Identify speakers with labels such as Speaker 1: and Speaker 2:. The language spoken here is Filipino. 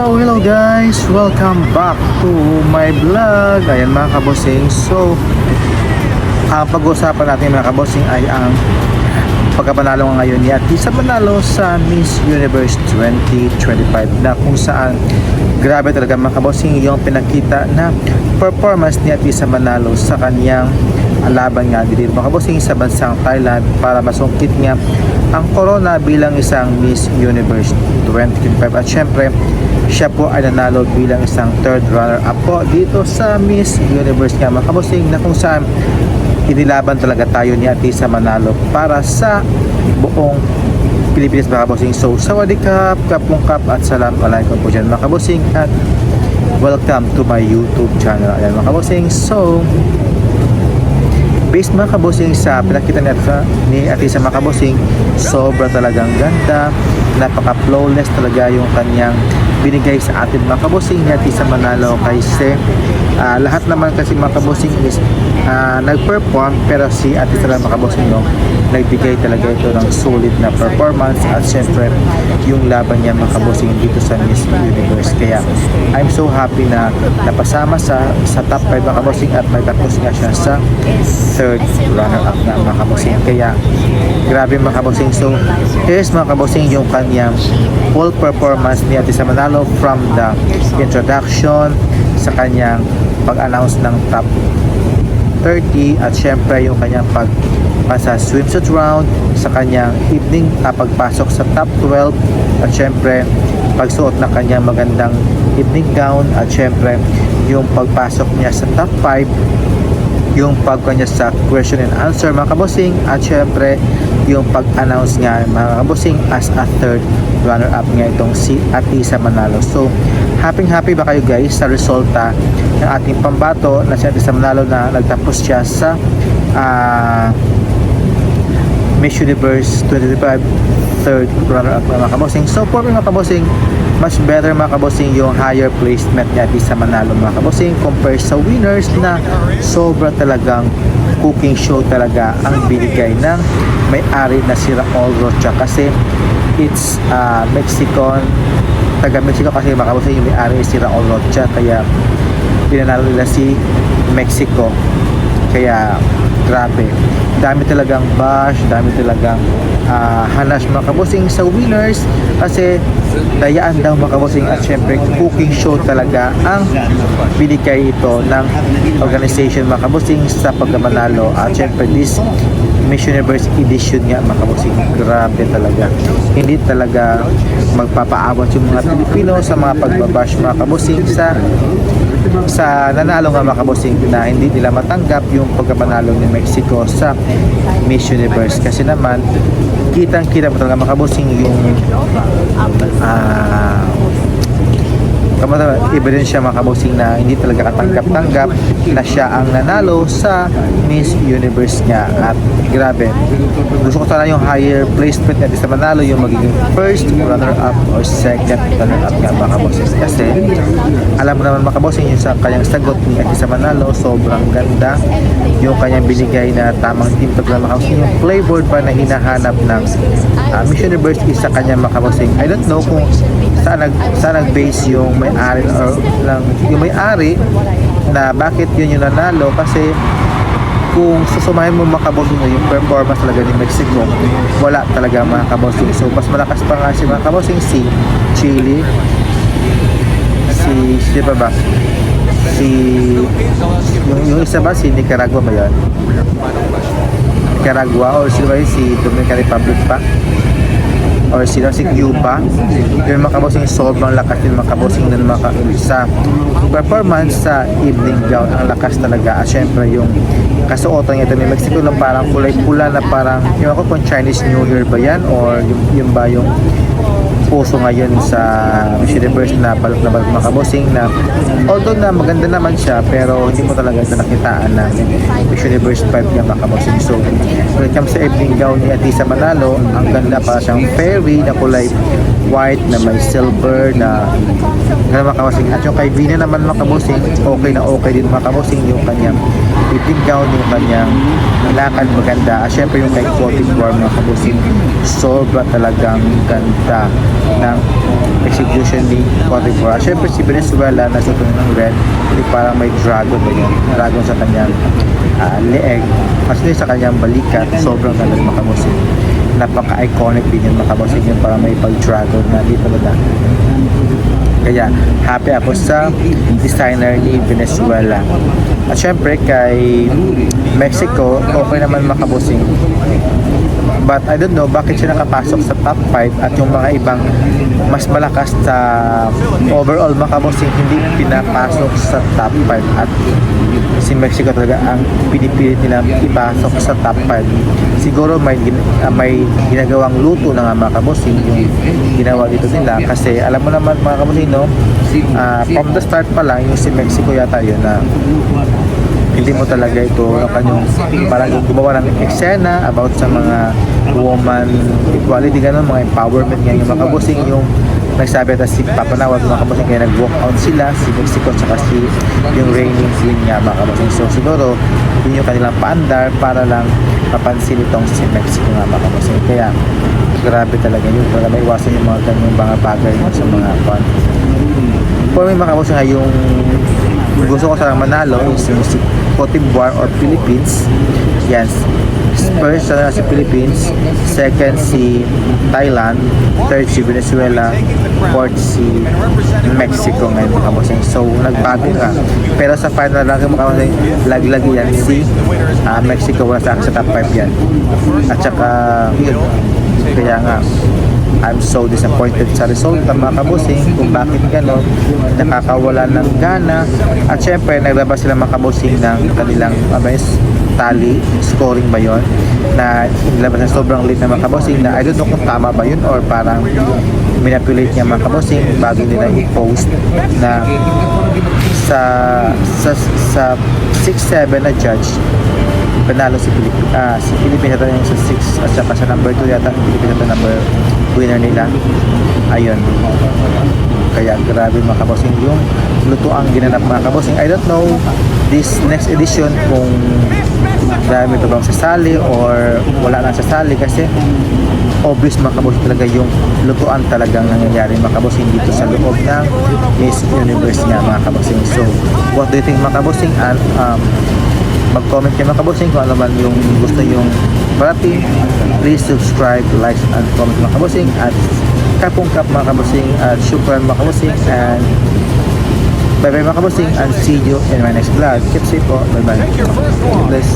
Speaker 1: So, hello guys! Welcome back to my vlog. Ayan mga kabosing. So, ang pag-uusapan natin mga kabosing ay ang pagkapanalo nga ngayon ni Ati sa panalo sa Miss Universe 2025 na kung saan grabe talaga mga kabosing yung pinakita na performance ni Ati sa Manalo sa kanyang laban nga dito mga kabosing sa bansang Thailand para masungkit nga ang corona bilang isang Miss Universe 2025 at syempre siya po ay nanalo bilang isang third runner up po dito sa Miss Universe nga mga kabosing na kung saan inilaban talaga tayo ni Atisa Manalo para sa buong Pilipinas mga kabosing. So, sawadikap, kapungkap at salam alaikum po dyan mga kabosing at welcome to my YouTube channel. Ayan mga kabosing. So, based mga kabosing sa pinakita ni Atisa, ni Atisa mga kabosing, sobra talagang ganda, napaka flawless talaga yung kanyang binigay sa atin mga kabosing ni Atisa Manalo kasi ah, lahat naman kasi mga kabosing is ah, nag-perform pero si Atisa lang mga kabosing no, nagbigay talaga ito ng solid na performance at syempre yung laban niya mga kabosing dito sa Miss Universe kaya I'm so happy na napasama sa sa top 5 mga kabosing at may tapos nga siya sa third runner-up na mga. Kaya, grabe mga kabosing. So, here's mga kabosing yung kanyang full performance ni Ate sa Manalo from the introduction sa kanyang pag-announce ng top 30 at syempre yung kanyang pag sa swimsuit round sa kanyang evening ah, pagpasok sa top 12 at syempre pagsuot ng kanyang magandang evening gown at syempre yung pagpasok niya sa top 5 yung pagkuha niya sa question and answer mga kabosing at syempre yung pag-announce niya mga kabosing as a third runner-up nga itong si Atisa Manalo. So happy happy ba kayo guys sa resulta ng ating pambato na si Atisa Manalo na nagtapos siya sa ah, Miss Universe 2025 third runner-up mga kabosing. So for mga kabosing mas better mga kabosing yung higher placement niya di sa Manalo mga kabosing compare sa winners na sobra talagang cooking show talaga ang binigay ng may-ari na si Raul Rocha. Kasi it's uh, Mexican taga Mexico kasi mga kabosing yung may-ari si Raul Rocha kaya pinanalo nila si Mexico. Kaya grabe. Dami talagang bash dami talagang ah, hanas mga sa winners kasi dayaan daw mga kabosing. At syempre cooking show talaga ang binigay ito ng organization mga kabosing sa pagkamanalo. At syempre this Miss Universe edition nga mga kabosing grabe talaga. Hindi talaga magpapaawat yung mga Pilipino sa mga pagbabash mga kabosing sa sa nanalo nga mga kabosing na hindi nila matanggap yung pagkapanalo ni Mexico sa Miss Universe. Kasi naman kitang kita mo talaga mga kabosing yung Kamata, ebidensya mga kabosing na hindi talaga katanggap-tanggap na siya ang nanalo sa Miss Universe niya. At grabe gusto ko sana yung higher placement natin sa manalo yung magiging first runner-up or second runner-up nga mga kabosing kasi alam mo naman mga kabosing yung sa kanyang sagot ni Ati sa Manalo sobrang ganda yung kanyang binigay na tamang team to mga kabosing yung flavor pa na hinahanap ng ah, Miss Universe is sa kanyang mga kabosing I don't know kung saan nag saan nag-base yung may-ari lang yung may-ari na bakit yun yung nanalo? Kasi kung susumahin mo mga kabosing yung performance talaga ni Mexico wala talaga mga kabosing so mas malakas pa nga si mga kabosing si Chile si si pa ba? Si yung, yung isa ba? Si Nicaragua ba yun? Nicaragua or si si Dominican Republic pa or sino si Cuba yung mga kabosing sobrang lakas din mga kabosing na maka, sa performance sa evening gown. Ang lakas talaga. At syempre yung kasuotan niya ni Mexico na parang kulay pula na parang yung ako kung Chinese New Year ba yan or yung, yung ba yung puso ngayon sa Miss Universe na balot na balot mga kabosing na although na maganda naman siya pero hindi mo talaga ito nakitaan na Miss Universe 5 niya mga kabosing so when it comes sa evening gown ni Atisa Manalo ang ganda para siyang fairy na kulay white na may silver na na mga kabosing at yung kay Vina naman mga kabosing okay na okay din mga kabosing yung kanyang gown, yung kanyang lakad maganda. At syempre yung kay Cotic War mga kabusing, sobra talagang ganda ng execution ni Cotic War. At syempre si Venezuela na sa ng red, hindi parang may dragon ba yun? Dragon sa kanyang ah, leeg. Kasi sa kanyang balikat, sobrang ganda ng mga kabusing. Napaka-iconic din yun mga kabusing yun para may pag-dragon na dito na kaya happy ako sa designer ni Venezuela. At syempre kay Mexico, okay naman makabusing. But I don't know bakit siya nakapasok sa top 5 at yung mga ibang mas malakas sa overall makabusing hindi pinapasok sa top 5 at si Mexico talaga ang pinipilit nila ipasok sa top 5 siguro may, ah, may ginagawang luto na nga mga kabusing yung ginawa dito nila. Kasi alam mo naman mga kabusing no? Ah, from the start pa lang yung si Mexico yata yun na hindi mo talaga ito ang kanyang parang gumawa ng eksena about sa mga woman equality ganun mga empowerment nga yung mga yung nagsabi ata si Papa mga kabusing kaya nag-walk out sila si Mexico tsaka si yung reigning queen nga mga kabusing. So siguro yun yung kanilang paandar para lang mapansin itong si Mexico nga mga kabusing. Kaya grabe talaga yun para may iwasan yung mga ganyang mga bagay sa mga kwan. For me mga kabusing ay yung gusto ko sa manalo is yung si Cote d'Ivoire or Philippines. Yan. First uh, si Philippines, second si Thailand, third si Venezuela, fourth si Mexico ngayon mga. So nagbago nga. Pero sa final lang mga bossing, lag-lag yan si ah, Mexico wala sa sa top 5 yan. At saka yun. Kaya nga I'm so disappointed sa result ng mga kabusing kung bakit gano'n. Nakakawala ng gana. At syempre naglabas sila mga kabusing ng kanilang abes tally scoring ba yon na inilabas na sobrang late na mga kabusing na I don't know kung tama ba yun or parang manipulate niya mga kabusing bago nila i-post na sa sa sa 6-7 na judge panalo si Philippines ah si Philippines ata yung sa 6 at saka sa number 2 yata Philippines ata number winner nila. Ayun. Kaya grabe mga kabosing yung luto ang ginanap mga kabosing I don't know this next edition kung dami ito bang sasali or wala nang sasali kasi obvious mga kabosing talaga yung lutuan talagang nangyayari mga kabosing dito sa loob ng Miss Universe nga mga kabosing so what do you think mga kabosing and um, mag-comment kayo mga kabosing kung ano man yung gusto yung parating please subscribe, like, and comment mga kabosing at kapong kap mga kabosing at syukran mga kabosing and bye bye mga kabosing and see you in my next vlog. Keep safe po. Bye bye bless